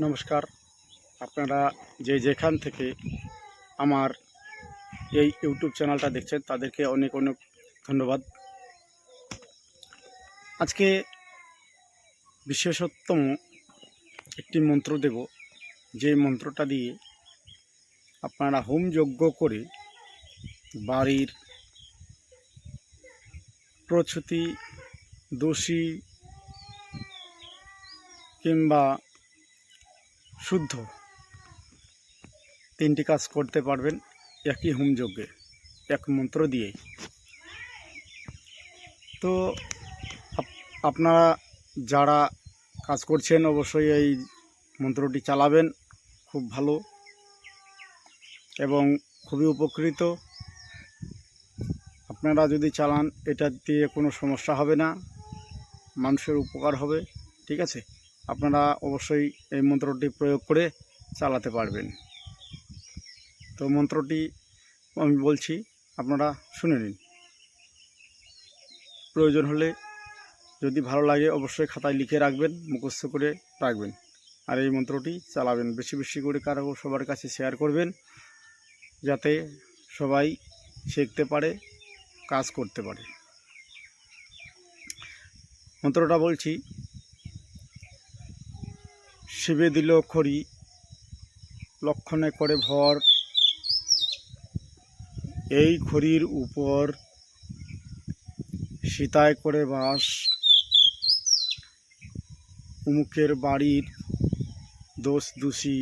নমস্কার। আপনারা যে যেখান থেকে আমার এই ইউটিউব চ্যানেলটা দেখছেন, তাদেরকে অনেক অনেক ধন্যবাদ। আজকে বিশেষত্তম একটি মন্ত্র দেব। যে মন্ত্রটা দিয়ে আপনারা হোম যজ্ঞ করে বাড়ির প্রচ্ছুতি দোষী কিংবা শুদ্ধ। তিনটি কাজ করতে পারবেন, একই হোমযজ্ঞে এক মন্ত্র দিয়েই। তো, আপ- আপনারা যারা কাজ করছেন, অবশ্যই এই মন্ত্রটি চালাবেন, খুব ভালো এবং খুবই উপকৃত। আপনারা যদি চালান, এটা দিয়ে কোনো সমস্যা হবে না, মানুষের উপকার হবে, ঠিক আছে? আপনারা অবশ্যই এই মন্ত্রটি প্রয়োগ করে চালাতে পারবেন। তো মন্ত্রটি আমি বলছি, আপনারা শুনে নিন। প্রয়োজন হলে যদি ভালো লাগে অবশ্যই খাতায় লিখে রাখবেন, মুখস্থ করে রাখবেন। আর এই মন্ত্রটি চালাবেন, বেশি বেশি করে কারও সবার কাছে শেয়ার করবেন, যাতে সবাই শিখতে পারে, কাজ করতে পারে। মন্ত্রটা বলছি শিবে দিল খড়ি, লক্ষণে করে ভর। এই খড়ির উপর সীতায় করে বাস। উমুকের বাড়ির দোষ দোষী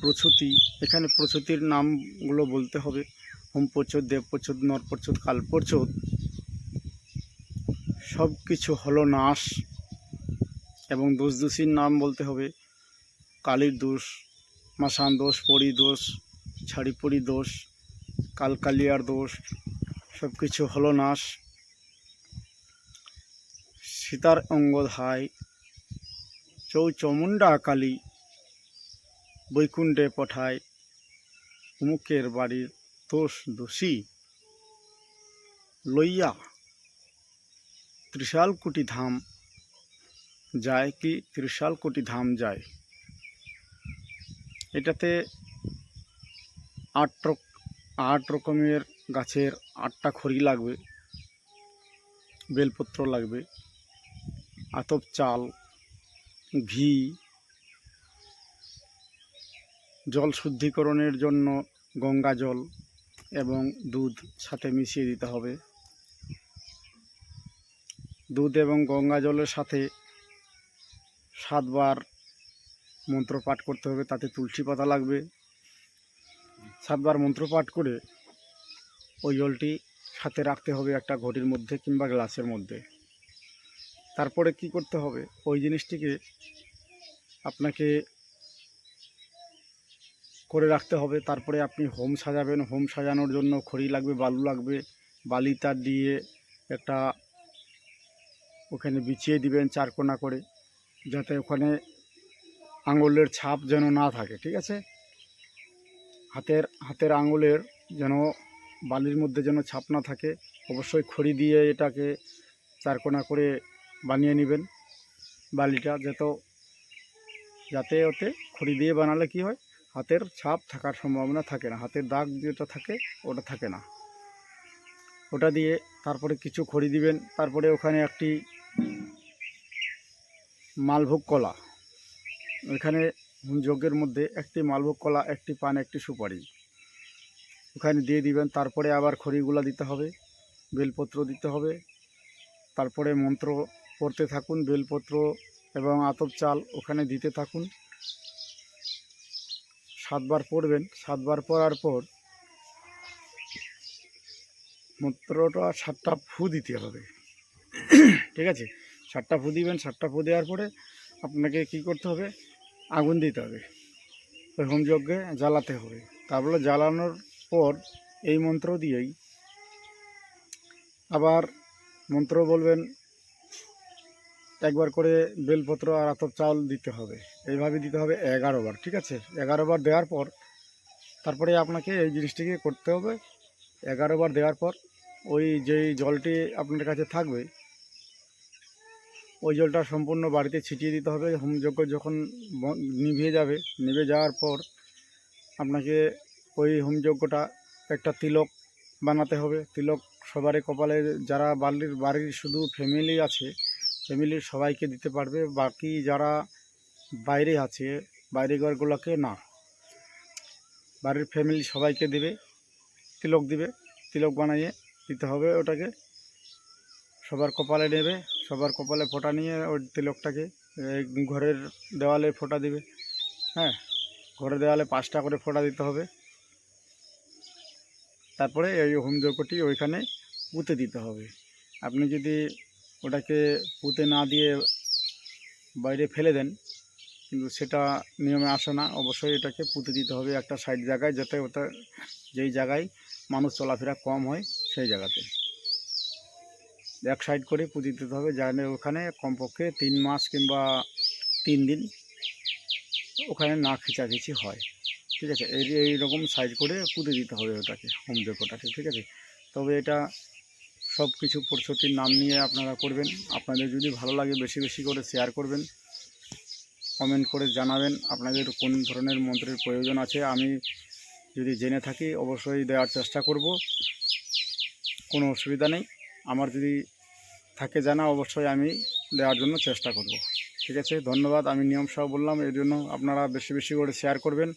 প্রচ্ছুতি এখানে প্রচ্ছুতির নামগুলো বলতে হবে। হোম প্রচ্ছদ দেব প্রচ্ছদ নর কাল প্রচ্ছদ সব কিছু হলো নাশ এবং দোষ দোষীর নাম বলতে হবে। কালীর দোষ মাসান দোষ পরি দোষ ছাড়িপড়ি দোষ কালকালিয়ার দোষ সব কিছু হলো নাশ। সীতার অঙ্গধায় চৌ চমুণ্ডা কালী বৈকুণ্ঠে পঠায় উমুকের বাড়ির দোষ দোষী। লইয়া ত্রিশাল কোটি ধাম যায় কি? ত্রিশাল কোটি ধাম যায়। এটাতে আট আট রকমের গাছের আটটা খড়ি লাগবে, বেলপত্র লাগবে, আতপ চাল, ঘি, জল শুদ্ধিকরণের জন্য গঙ্গা জল এবং দুধ সাথে মিশিয়ে দিতে হবে। দুধ এবং গঙ্গা জলের সাথে সাতবার মন্ত্র পাঠ করতে হবে, তাতে তুলসী পাতা লাগবে। সাতবার মন্ত্র পাঠ করে ওই জলটি সাথে রাখতে হবে একটা ঘটির মধ্যে কিংবা গ্লাসের মধ্যে। তারপরে কি করতে হবে? ওই জিনিসটিকে আপনাকে করে রাখতে হবে। তারপরে আপনি হোম সাজাবেন। হোম সাজানোর জন্য খড়ি লাগবে, বালু লাগবে, বালি তার দিয়ে একটা ওখানে বিছিয়ে দিবেন চারকোনা করে, যাতে ওখানে আঙুলের ছাপ যেন না থাকে, ঠিক আছে? হাতের হাতের আঙুলের যেন বালির মধ্যে যেন ছাপ না থাকে, অবশ্যই খড়ি দিয়ে এটাকে চারকোনা করে বানিয়ে নেবেন বালিটা, যত, যাতে ওতে খড়ি দিয়ে বানালে কি হয়? হাতের ছাপ থাকার সম্ভাবনা থাকে না, হাতের দাগ যেটা থাকে ওটা থাকে না। ওটা দিয়ে তারপরে কিছু খড়ি দিবেন, তারপরে ওখানে একটি মালভোগ কলা ওখানে যজ্ঞের মধ্যে একটি মালভোগ কলা, একটি পান, একটি সুপারি। ওখানে দিয়ে দিবেন, তারপরে আবার খড়িগুলো দিতে হবে, বেলপত্র দিতে হবে, তারপরে মন্ত্র পড়তে থাকুন, বেলপত্র এবং আতপ চাল ওখানে দিতে থাকুন। সাতবার পড়বেন, সাতবার পড়ার পর মন্ত্রটা সাতটা ফু দিতে হবে। ঠিক আছে? সাতটা ফু দিবেন, সাতটা ফু দেওয়ার পরে আপনাকে কি করতে হবে? আগুন দিতে হবে। ওই হোমযজ্ঞে জ্বালাতে হবে। তারপরে জ্বালানোর পর এই মন্ত্র দিয়েই আবার মন্ত্র বলবেন, একবার করে বেলপত্র আর আতপ চাউল দিতে হবে। এইভাবে দিতে হবে এগারো বার, ঠিক আছে? এগারো বার দেওয়ার পর তারপরে আপনাকে এই জিনিসটিকে করতে হবে। এগারো বার দেওয়ার পর ওই যেই জলটি আপনার কাছে থাকবে ওই জলটা সম্পূর্ণ বাড়িতে ছিটিয়ে দিতে হবে। হোমযজ্ঞ যখন নিভিয়ে যাবে নিভে যাওয়ার পর আপনাকে ওই হোমযজ্ঞটা একটা তিলক বানাতে হবে। তিলক সবারই কপালে, যারা বাড়ির বাড়ির শুধু ফ্যামিলি আছে ফ্যামিলির সবাইকে দিতে পারবে, বাকি যারা বাইরে আছে বাইরে ঘরগুলোকে না। বাড়ির ফ্যামিলি সবাইকে দেবে, তিলক দিবে, তিলক বানিয়ে দিতে হবে ওটাকে। সবার কপালে নেবে সবার কপালে ফোঁটা নিয়ে ওই তিলকটাকে ঘরের দেওয়ালে ফোঁটা দিবে হ্যাঁ? ঘরের দেওয়ালে পাঁচটা করে ফোঁটা দিতে হবে। তারপরে এই হোমযজ্ঞটি ওইখানে পুঁতে দিতে হবে। আপনি যদি ওটাকে পুঁতে না দিয়ে বাইরে ফেলে দেন, কিন্তু সেটা নিয়মে আসে না, অবশ্যই এটাকে পুঁতে দিতে হবে একটা সাইড জায়গায় যাতে ওটা যেই জায়গায় মানুষ চলাফেরা কম হয়, সেই জায়গাতে। এক সাইড করে পুঁতে দিতে হবে, যাতে ওখানে কমপক্ষে তিন মাস কিংবা তিন দিন ওখানে না খিচাখিচি হয়। ঠিক আছে? এই এই রকম সাইড করে পুঁতে দিতে হবে ওটাকে হোমযজ্ঞটাকে ঠিক আছে? তবে এটা সব কিছু পরিস্থিতির নাম নিয়ে আপনারা করবেন। আপনাদের যদি ভালো লাগে বেশি বেশি করে শেয়ার করবেন কমেন্ট করে জানাবেন আপনাদের কোন ধরনের মন্ত্রের প্রয়োজন আছে। আমি যদি জেনে থাকি, অবশ্যই দেওয়ার চেষ্টা করব। কোনো অসুবিধা নেই। আমার যদি থাকে জানা, অবশ্যই আমি দেওয়ার জন্য চেষ্টা করব। ঠিক আছে? ধন্যবাদ। আমি নিয়ম সহ বললাম, এর জন্য আপনারা বেশি বেশি করে শেয়ার করবেন।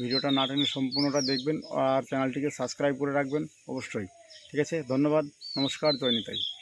ভিডিওটা না টেনে সম্পূর্ণটা দেখবেন আর চ্যানেলটিকে সাবস্ক্রাইব করে রাখবেন, অবশ্যই। ঠিক আছে? ধন্যবাদ। নমস্কার। জয় নিতাই।